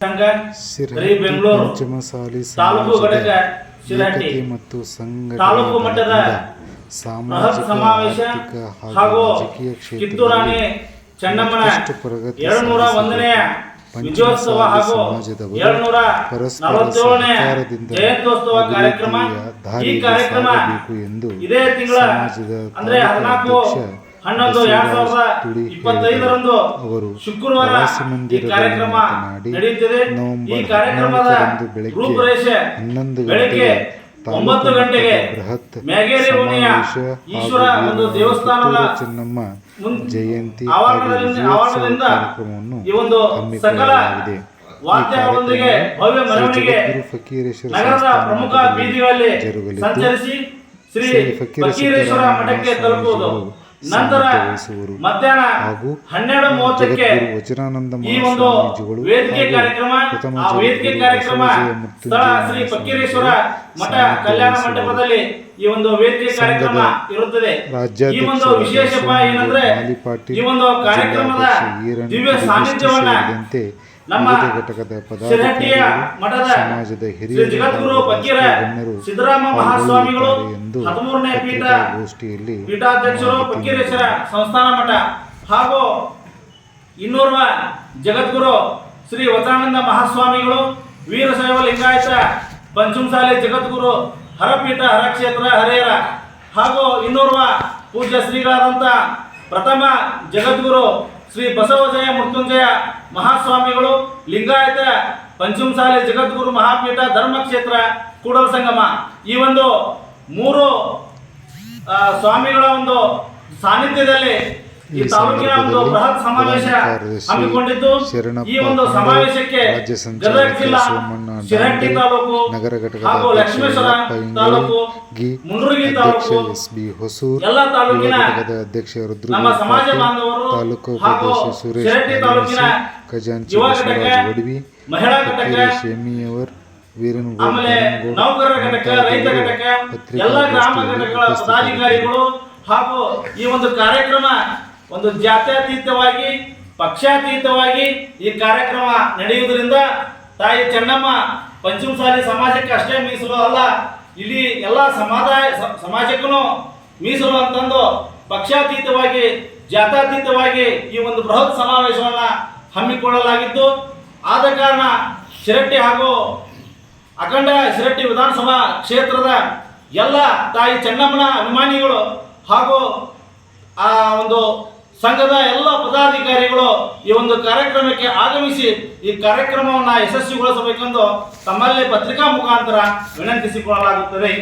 ಸಂಘ ಶ್ರೀ ಬೆಂಗಳೂರು ಪಂಚಮಸಾಲಿ ತಾಲೂಕು ಸಮಾಜದ ಘಟಕ ಶಿರಹಟ್ಟಿ ಮತ್ತು ಸಂಘ ತಾಲೂಕು ಮಟ್ಟದ ಸಾಮಾಜಿಕ ಸಮಾವೇಶ ಹಾಗೂ ರಾಜಕೀಯ ಕಿತ್ತೂರಾಣಿ ಚೆನ್ನಮ್ಮನ ಒಂದನೆಯ ವಿಜಯೋತ್ಸವ ಹಾಗೂ ಏಳುನೂರ ನಲವತ್ತೇಳನೇ ಜಯಂತ್ಯೋತ್ಸವ ಕಾರ್ಯಕ್ರಮ ಈ ಕಾರ್ಯಕ್ರಮ ಇದೇ ತಿಂಗಳ ಅಂದ್ರೆ ಹದಿನಾಲ್ಕು ಹನ್ನೊಂದು ಎರಡ್ ಸಾವಿರದ ಇಪ್ಪತ್ತೈದರಂದು ಶುಕ್ರವಾರ ಈ ಕಾರ್ಯಕ್ರಮ ನಡೆಯುತ್ತಿದೆ. ಈ ಕಾರ್ಯಕ್ರಮದ ರೂಪರೇಷೆ ಬೆಳಗ್ಗೆ ಒಂಬತ್ತು ಗಂಟೆಗೆ ಮೇಗೇರಿ ಓಣಿಯ ಈಶ್ವರ ಒಂದು ದೇವಸ್ಥಾನದ ಚೆನ್ನಮ್ಮ ಜಯಂತಿ ಆವರಣದಿಂದ ಈ ಒಂದು ಸಕಲ ವಾದ್ಯಗಳೊಂದಿಗೆ ಭವ್ಯ ಮೆರವಣಿಗೆ ನಗರದ ಪ್ರಮುಖ ಬೀದಿಗಳಲ್ಲಿ ಸಂಚರಿಸಿ ಶ್ರೀ ಶ್ರೀ ಫಕೀರ ಫಕೀರೇಶ್ವರ ಮಠಕ್ಕೆ ತಲುಪುವುದು. ನಂತರ ಮಧ್ಯಾಹ್ನ ಹಾಗೂ ಹನ್ನೆರಡು ಮೂವತ್ತಕ್ಕೆ ವಚನಾನಂದ ಮಹಾಸ್ವಾಮೀಜಿಗಳು ವೇದಿಕೆ ಕಾರ್ಯಕ್ರಮ ಆ ವೇದಿಕೆ ಕಾರ್ಯಕ್ರಮ ಸ್ಥಳ ಶ್ರೀ ಫಕೀರೇಶ್ವರ ಮಠ ಕಲ್ಯಾಣ ಮಂಟಪದಲ್ಲಿ ಈ ಒಂದು ವೇದಿಕೆ ಕಾರ್ಯಕ್ರಮ ಇರುತ್ತದೆ. ಈ ಒಂದು ವಿಶೇಷ ಏನಂದ್ರೆ ಈ ಒಂದು ಕಾರ್ಯಕ್ರಮದ ದಿವ್ಯ ಸಾನ್ನಿಧ್ಯವನ್ನ ಪದಾಧಿಕಾರಿಗಳು ಮಠದ ಸಮಾಜದ ಹಿರಿಯ ಗಣ್ಯರು ಸಿದ್ದರಾಮ ಮಹಾಸ್ವಾಮಿಗಳು ಎಂದು ಹದಿಮೂರನೇ ಪೀಠ ಪತ್ರಿಕಾಗೋಷ್ಠಿಯಲ್ಲಿ ಪೀಠಾಧ್ಯಕ್ಷರು ಫಕೀರೇಶ್ವರ ಸಂಸ್ಥಾನ ಮಠ ಹಾಗೂ ಇನ್ನೋರ್ವ ಜಗದ್ಗುರು ಶ್ರೀ ವಚನಾನಂದ ಮಹಾಸ್ವಾಮಿಗಳು ವೀರಶೈವ ಲಿಂಗಾಯತ ಪಂಚಮಸಾಲಿ ಜಗದ್ಗುರು ಹರಪೀಠ ಹರಕ್ಷೇತ್ರ ಹರೇರ ಹಾಗೂ ಇನ್ನೋರ್ವ ಪೂಜ್ಯ ಶ್ರೀಗಳಾದಂಥ ಪ್ರಥಮ ಜಗದ್ಗುರು ಶ್ರೀ ಬಸವಜಯ ಮೃತ್ಯುಂಜಯ ಮಹಾಸ್ವಾಮಿಗಳು, ಲಿಂಗಾಯತ ಪಂಚಮಸಾಲೆ ಜಗದ್ಗುರು ಮಹಾಪೀಠ ಧರ್ಮಕ್ಷೇತ್ರ ಕೂಡಲ ಸಂಗಮ. ಈ ಒಂದು ಮೂರು ಸ್ವಾಮಿಗಳ ಒಂದು ಸಾನ್ನಿಧ್ಯದಲ್ಲಿ ಈ ತಾಲೂಕಿನ ಒಂದು ಬೃಹತ್ ಸಮಾವೇಶ ಹಮ್ಮಿಕೊಂಡಿದ್ದು ಈ ಒಂದು ಸಮಾವೇಶಕ್ಕೆ ಗದಗ ಜಿಲ್ಲಾ ಶಿರಹಟ್ಟಿ ತಾಲೂಕು ನಗರ ಘಟಕದ ಹಾಗೂ ಅಧ್ಯಕ್ಷ ಲಕ್ಷ್ಮೇಶ್ವರ ತಾಲೂಕು ಮುಂಡ್ರಗಿ ಅಧ್ಯಕ್ಷ ತಾಲೂಕು ಎಸ್ ಬಿ ಹೊಸೂರ್ ಎಲ್ಲ ತಾಲೂಕಿನ ಯುವ ಅಧ್ಯಕ್ಷ ರುದ್ರ ನಮ್ಮ ಸಮಾಜ ಬಾಂಧವರು ತಾಲೂಕು ಉಪಾಧ್ಯಕ್ಷ ಸುರೇಶ್ ತಾಲೂಕಿನ ಖಜಾಂಚಿ ಬಸವರಾಜ್ ಒಡವಿ ಮಹಿಳಾ ಘಟಕ ಆಮೇಲೆ ನೌಕರರ ಘಟಕ ರೈತ ಮುಂತಾದವರು ಘಟಕ ಪತ್ರಿಕಾ ಎಲ್ಲ ಗ್ರಾಮ ಗೋಷ್ಠಿಯಲ್ಲಿ ಘಟಕಗಳ ಪದಾಧಿಕಾರಿಗಳು ಹಾಗೂ ಈ ಒಂದು ಕಾರ್ಯಕ್ರಮ ಒಂದು ಜಾತ್ಯತೀತವಾಗಿ, ಪಕ್ಷಾತೀತವಾಗಿ ಈ ಕಾರ್ಯಕ್ರಮ ನಡೆಯುವುದರಿಂದ ತಾಯಿ ಚೆನ್ನಮ್ಮ ಪಂಚಮಸಾಲಿ ಸಮಾಜಕ್ಕೆ ಅಷ್ಟೇ ಮೀಸಲು ಅಲ್ಲ, ಇಲ್ಲಿ ಎಲ್ಲ ಸಮಾದಾಯ ಸಮಾಜಕ್ಕೂ ಮೀಸಲು ಅಂತಂದು ಪಕ್ಷಾತೀತವಾಗಿ, ಜಾತ್ಯತೀತವಾಗಿ ಈ ಒಂದು ಬೃಹತ್ ಸಮಾವೇಶವನ್ನು ಹಮ್ಮಿಕೊಳ್ಳಲಾಗಿತ್ತು. ಆದ ಕಾರಣ ಶಿರಟ್ಟಿ ಹಾಗೂ ಅಖಂಡ ಶಿರಟ್ಟಿ ವಿಧಾನಸಭಾ ಕ್ಷೇತ್ರದ ಎಲ್ಲ ತಾಯಿ ಚೆನ್ನಮ್ಮನ ಅಭಿಮಾನಿಗಳು ಹಾಗೂ ಆ ಒಂದು ಸಂಘದ ಎಲ್ಲ ಪದಾಧಿಕಾರಿಗಳು ಈ ಒಂದು ಕಾರ್ಯಕ್ರಮಕ್ಕೆ ಆಗಮಿಸಿ ಈ ಕಾರ್ಯಕ್ರಮವನ್ನು ಯಶಸ್ವಿಗೊಳಿಸಬೇಕೆಂದು ತಮ್ಮಲ್ಲಿ ಪತ್ರಿಕಾ ಮುಖಾಂತರ ವಿನಂತಿಸಿಕೊಳ್ಳಲಾಗುತ್ತದೆ.